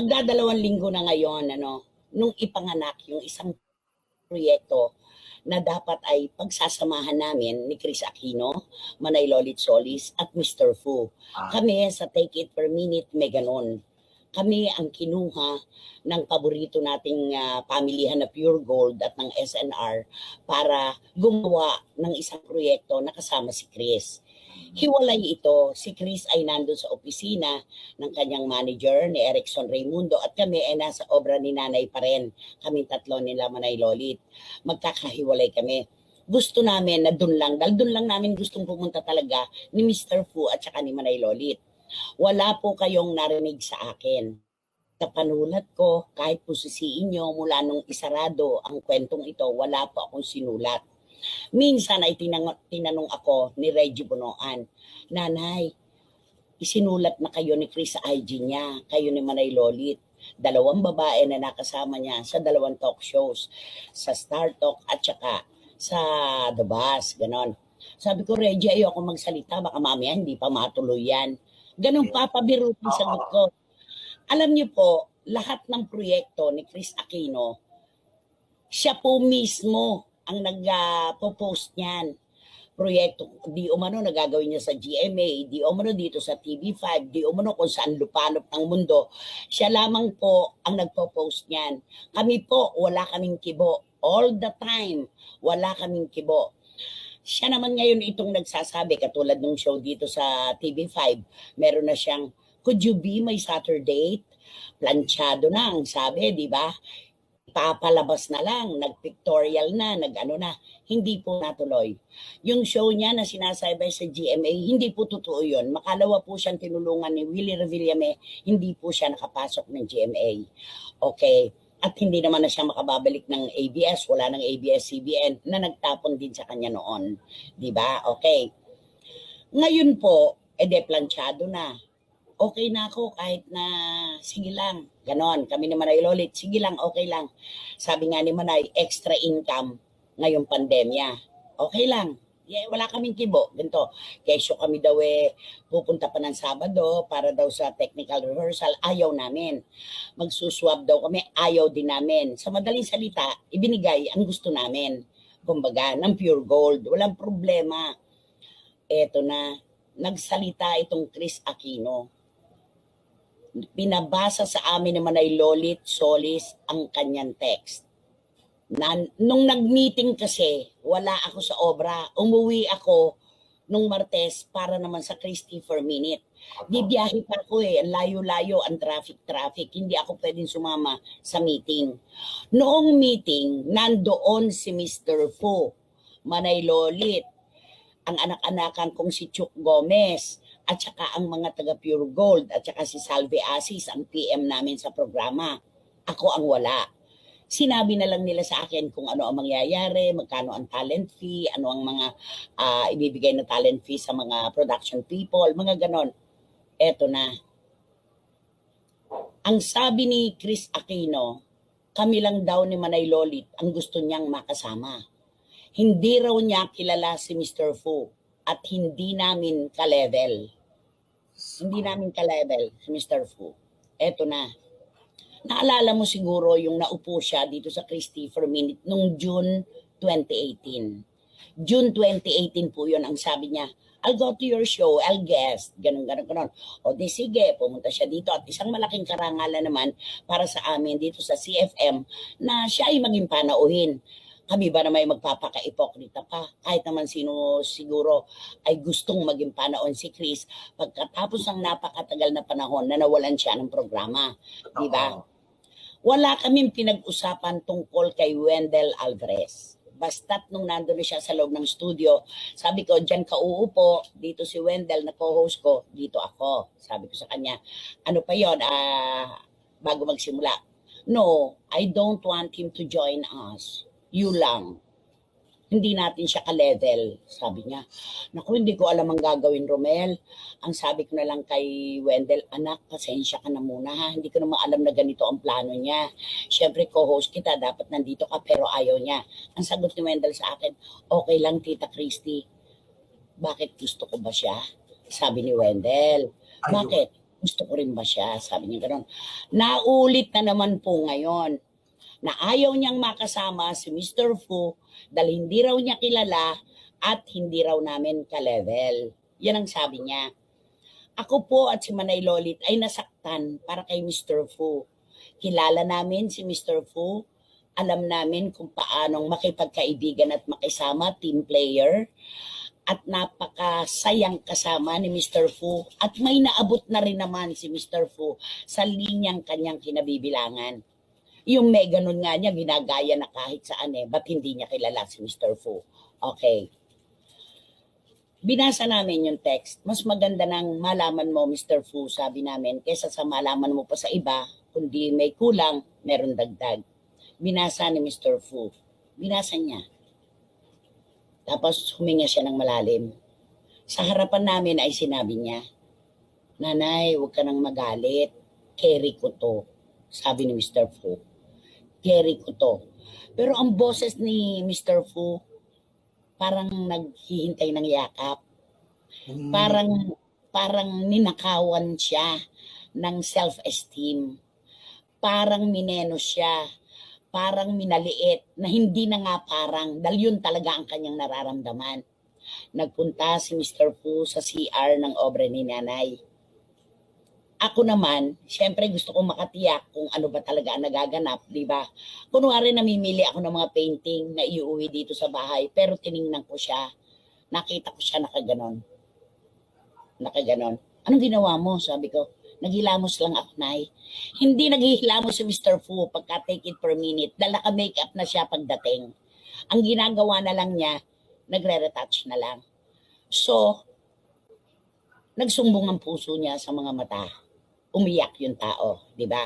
Magdadalawang linggo na ngayon, ano, nung ipanganak yung isang proyekto na dapat ay pagsasamahan namin ni Chris Aquino, Manay Lolit Solis at Mr. Fu. Ah. Kami sa Take It Per Minute may ganon. Kami ang kinuha ng paborito nating ah, pamilihan na Pure Gold at ng SNR para gumawa ng isang proyekto na kasama si Chris. Hiwalay ito. Si Chris ay nandun sa opisina ng kanyang manager ni Erickson Raimundo at kami ay nasa obra ni nanay pa rin. Kami tatlo nila Manay Lolit. Magkakahiwalay kami. Gusto namin na dun lang, dahil dun lang namin gustong pumunta talaga ni Mr. Fu at saka ni Manay Lolit. Wala po kayong narinig sa akin. Sa panulat ko, kahit po sisiin nyo mula nung isarado ang kwentong ito, wala po akong sinulat. Minsan ay tinang- tinanong ako ni Reggie Bonoan, Nanay, isinulat na kayo ni Chris sa IG niya, kayo ni Manay Lolit. Dalawang babae na nakasama niya sa dalawang talk shows, sa Star Talk at saka sa The Bus, ganon. Sabi ko, Reggie, ayoko magsalita, baka mamaya hindi pa matuloy yan. Ganon pa, pabiro yung sagot ko. Alam niyo po, lahat ng proyekto ni Chris Aquino, siya po mismo ang nag-post niyan. Proyekto, di umano nagagawin niya sa GMA, di umano dito sa TV5, di umano kung saan lupanop ng mundo. Siya lamang po ang nagpo-post niyan. Kami po, wala kaming kibo. All the time, wala kaming kibo. Siya naman ngayon itong nagsasabi, katulad ng show dito sa TV5, meron na siyang, could you be my Saturday? Planchado na ang sabi, di ba? Papalabas na lang, nag-pictorial na, nag-ano na, hindi po natuloy. Yung show niya na sinasabay sa GMA, hindi po totoo yun. Makalawa po siyang tinulungan ni Willie Revillame, hindi po siya nakapasok ng GMA. Okay. At hindi naman na siya makababalik ng ABS, wala ng ABS-CBN na nagtapon din sa kanya noon. Di ba? Okay. Ngayon po, ede planchado na okay na ako kahit na sige lang. Ganon. Kami ni Manay Lolit, sige lang, okay lang. Sabi nga ni Manay, extra income ngayong pandemya. Okay lang. Yeah, wala kaming kibo. Ganito. Kesyo kami daw eh, pupunta pa ng Sabado para daw sa technical rehearsal. Ayaw namin. Magsuswab daw kami. Ayaw din namin. Sa madaling salita, ibinigay ang gusto namin. Kumbaga, ng pure gold. Walang problema. Eto na. Nagsalita itong Chris Aquino pinabasa sa amin naman ay Lolit Solis ang kanyang text. Na, nung nag-meeting kasi, wala ako sa obra. Umuwi ako nung Martes para naman sa Christie for minute. Di biyahe pa ako eh. Ang layo-layo, ang traffic-traffic. Hindi ako pwedeng sumama sa meeting. Noong meeting, nandoon si Mr. Fu, Manay Lolit, ang anak-anakan kong si Chuk Gomez, at saka ang mga taga Pure Gold at saka si Salve Asis ang PM namin sa programa. Ako ang wala. Sinabi na lang nila sa akin kung ano ang mangyayari, magkano ang talent fee, ano ang mga ah, ibibigay na talent fee sa mga production people, mga ganon. Eto na. Ang sabi ni Chris Aquino, kami lang daw ni Manay Lolit ang gusto niyang makasama. Hindi raw niya kilala si Mr. Fu at hindi namin ka-level. Hindi namin ka-level si Mr. Fu. Eto na. Naalala mo siguro yung naupo siya dito sa Christie for Minute nung June 2018. June 2018 po yun ang sabi niya, I'll go to your show, I'll guest, ganun, ganun, ganun. O di sige, pumunta siya dito at isang malaking karangalan naman para sa amin dito sa CFM na siya ay maging panauhin kami ba na may magpapaka-ipokrita pa? Kahit naman sino siguro ay gustong maging panaon si Chris pagkatapos ng napakatagal na panahon na nawalan siya ng programa. Di ba? Wala kaming pinag-usapan tungkol kay Wendell Alvarez. Basta't nung nandun na siya sa loob ng studio, sabi ko, dyan ka uupo, dito si Wendell na co-host ko, dito ako. Sabi ko sa kanya, ano pa yon ah, bago magsimula. No, I don't want him to join us you lang. Hindi natin siya ka-level, sabi niya. Naku, hindi ko alam ang gagawin, Romel. Ang sabi ko na lang kay Wendell, anak, pasensya ka na muna ha. Hindi ko naman alam na ganito ang plano niya. Siyempre, co-host kita, dapat nandito ka, pero ayaw niya. Ang sagot ni Wendell sa akin, okay lang, Tita Christy. Bakit gusto ko ba siya? Sabi ni Wendell. Bakit? Gusto ko rin ba siya? Sabi niya gano'n. Naulit na naman po ngayon na ayaw niyang makasama si Mr. Fu dahil hindi raw niya kilala at hindi raw namin ka-level. Yan ang sabi niya. Ako po at si Manay Lolit ay nasaktan para kay Mr. Fu. Kilala namin si Mr. Fu. Alam namin kung paanong makipagkaibigan at makisama, team player. At napakasayang kasama ni Mr. Fu. At may naabot na rin naman si Mr. Fu sa linyang kanyang kinabibilangan. Yung may ganun nga niya, ginagaya na kahit saan eh. Ba't hindi niya kilala si Mr. Fu? Okay. Binasa namin yung text. Mas maganda nang malaman mo, Mr. Fu, sabi namin, kesa sa malaman mo pa sa iba, kundi may kulang, meron dagdag. Binasa ni Mr. Fu. Binasa niya. Tapos huminga siya ng malalim. Sa harapan namin ay sinabi niya, Nanay, huwag ka nang magalit. Carry ko to. Sabi ni Mr. Fu. Carry ko to. Pero ang boses ni Mr. Fu, parang naghihintay ng yakap. Parang, parang ninakawan siya ng self-esteem. Parang mineno siya. Parang minaliit na hindi na nga parang dahil yun talaga ang kanyang nararamdaman. Nagpunta si Mr. Fu sa CR ng obre ni nanay. Ako naman, syempre gusto ko makatiyak kung ano ba talaga ang nagaganap, di ba? Kunwari namimili ako ng mga painting na iuwi dito sa bahay, pero tiningnan ko siya. Nakita ko siya nakaganon. Nakaganon. Anong ginawa mo? Sabi ko, naghilamos lang ako, Nay. Hindi naghihilamos si Mr. Fu pagka take it per minute. Dala ka makeup na siya pagdating. Ang ginagawa na lang niya, nagre-retouch na lang. So, nagsumbong ang puso niya sa mga mata. Umiyak yung tao, di ba?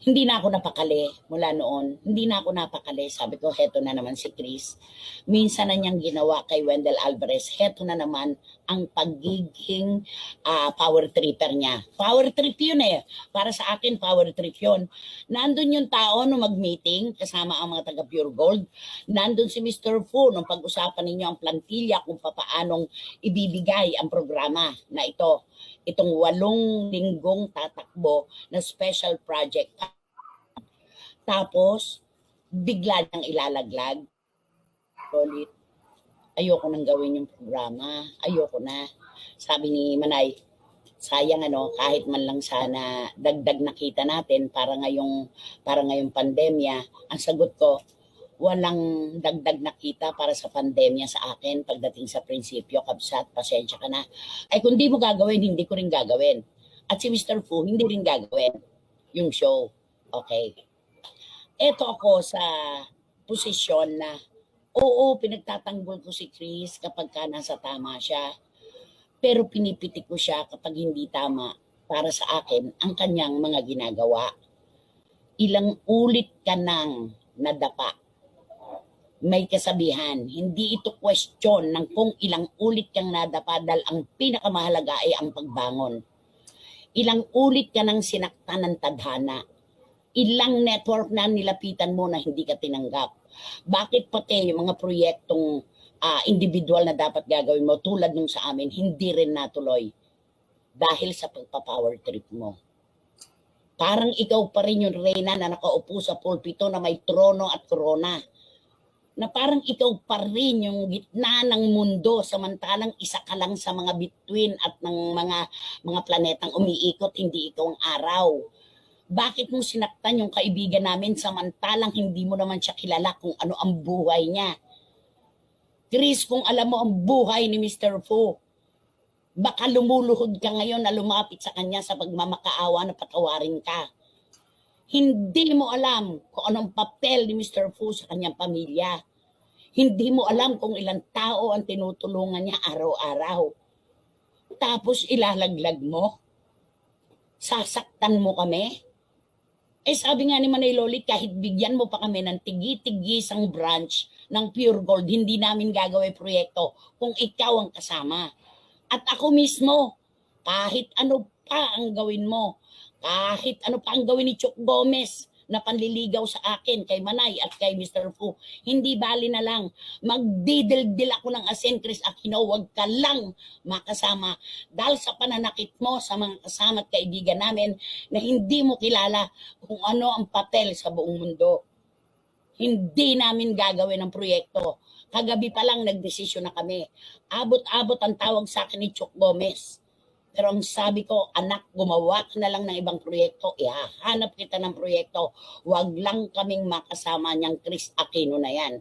Hindi na ako napakali mula noon. Hindi na ako napakali. Sabi ko, heto na naman si Chris. Minsan na niyang ginawa kay Wendell Alvarez. Heto na naman ang pagiging ah, power tripper niya. Power trip yun eh. Para sa akin, power trip yun. Nandun yung tao nung mag-meeting kasama ang mga taga Pure Gold. Nandun si Mr. Fu nung pag-usapan ninyo ang plantilla kung papaanong ibibigay ang programa na ito. Itong walong linggong tatakbo na special project. Tapos, bigla niyang ilalaglag. Solid. Ayoko nang gawin yung programa. Ayoko na. Sabi ni Manay, sayang ano, kahit man lang sana dagdag nakita natin para ngayong, para ngayong pandemya. Ang sagot ko, walang dagdag nakita para sa pandemya sa akin pagdating sa prinsipyo, kabsat, pasensya ka na. Ay kung di mo gagawin, hindi ko rin gagawin. At si Mr. Fu, hindi rin gagawin yung show. Okay. Eto ako sa posisyon na, oo, pinagtatanggol ko si Chris kapag ka nasa tama siya. Pero pinipitik ko siya kapag hindi tama para sa akin ang kanyang mga ginagawa. Ilang ulit ka nang nadapa may kasabihan, hindi ito question ng kung ilang ulit kang nadapa dahil ang pinakamahalaga ay ang pagbangon. Ilang ulit ka nang sinaktan ng tadhana. Ilang network na nilapitan mo na hindi ka tinanggap. Bakit pati yung mga proyektong ah, individual na dapat gagawin mo tulad nung sa amin, hindi rin natuloy dahil sa pagpa-power trip mo. Parang ikaw pa rin yung reyna na nakaupo sa pulpito na may trono at korona na parang ikaw pa rin yung gitna ng mundo samantalang isa ka lang sa mga between at ng mga mga planetang umiikot, hindi ikaw ang araw. Bakit mo sinaktan yung kaibigan namin samantalang hindi mo naman siya kilala kung ano ang buhay niya? Chris, kung alam mo ang buhay ni Mr. Fu, baka lumuluhod ka ngayon na lumapit sa kanya sa pagmamakaawa na patawarin ka. Hindi mo alam kung anong papel ni Mr. Fu sa kanyang pamilya. Hindi mo alam kung ilang tao ang tinutulungan niya araw-araw. Tapos ilalaglag mo? Sasaktan mo kami? Eh sabi nga ni Manay Lolit, kahit bigyan mo pa kami ng tigi-tigisang branch ng Pure Gold, hindi namin gagawin proyekto kung ikaw ang kasama. At ako mismo, kahit ano pa ang gawin mo, kahit ano pa ang gawin ni Chuck Gomez na panliligaw sa akin kay Manay at kay Mr. Fu. Hindi bali na lang. Magdidildil ako ng asin, Chris Aquino. Huwag ka lang makasama. Dahil sa pananakit mo sa mga kasama at kaibigan namin na hindi mo kilala kung ano ang papel sa buong mundo. Hindi namin gagawin ang proyekto. Kagabi pa lang nagdesisyon na kami. Abot-abot ang tawag sa akin ni Chok Gomez. Pero ang sabi ko, anak, gumawa ka na lang ng ibang proyekto, ihahanap kita ng proyekto, wag lang kaming makasama niyang Chris Aquino na yan.